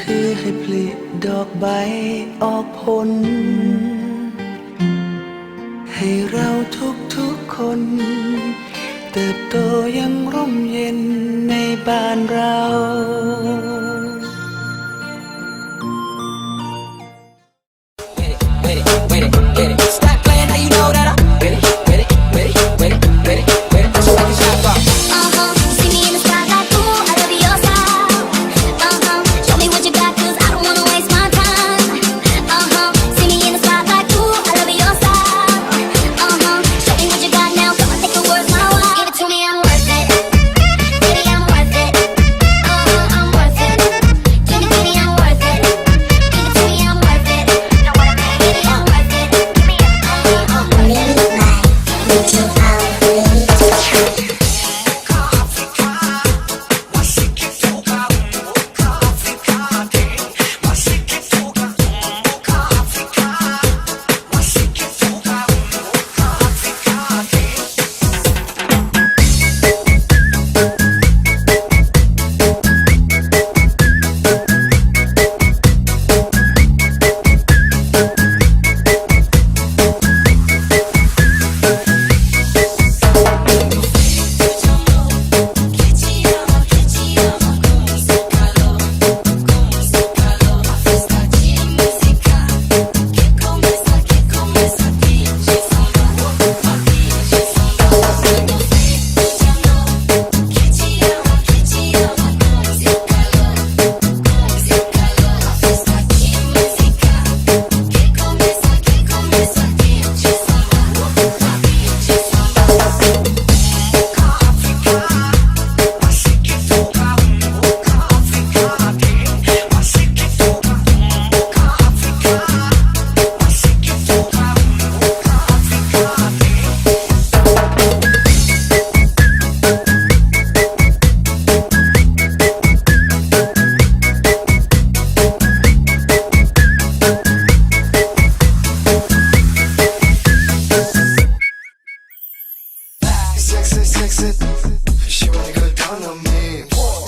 พื่อให้ผลิดอกใบออกผล ให้เราทุกๆคน เติบโตอยังร่มเย็นในบ้านเรา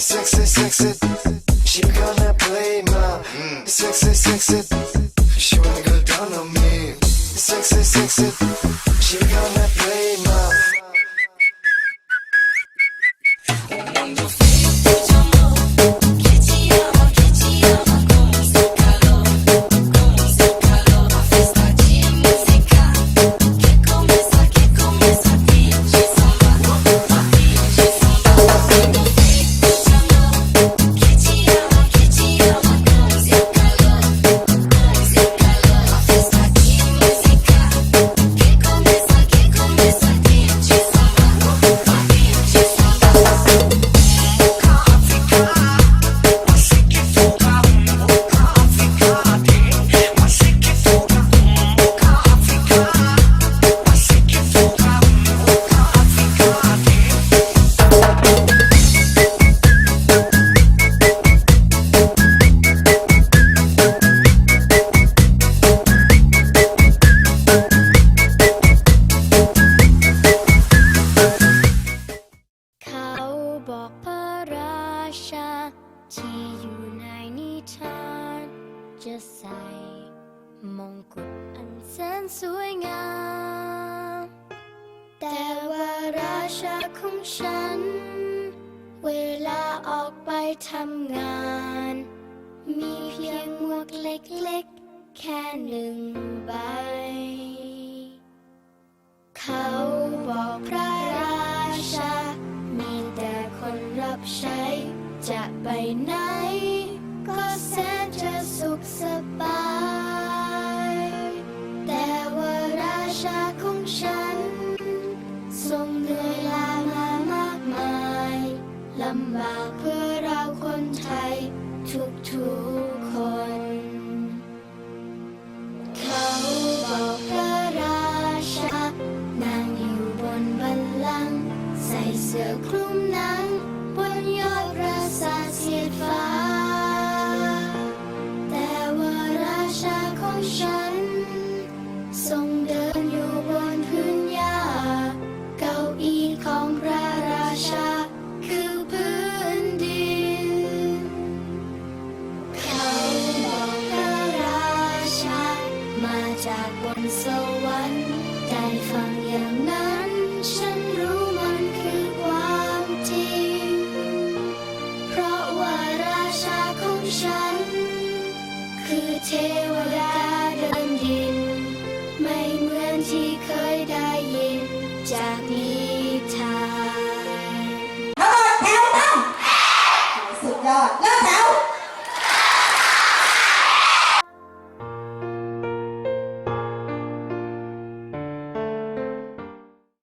Sexy, sexy. She gonna play my. Sexy, sexy. She wanna go down on me. Sexy, sexy. She gonna play my. ชาของฉัน เวลาออกไปทำงาน มีเพียงหมวกเล็กๆ แค่หนึ่งใบ เขาบอกพระราชา มีแต่คนรับใช้จะไปไหนำบากเพื่อเราคนไทย ทุกๆคน เขาบอกพระราชา นั่งอยู่บนบัลลังก์ใส่เสื้อคลุมนัง บนยอดปราสาทสีฟ้า แต่วราชาของฉัน ทรงเดินอยู่ จากบนสวรรค์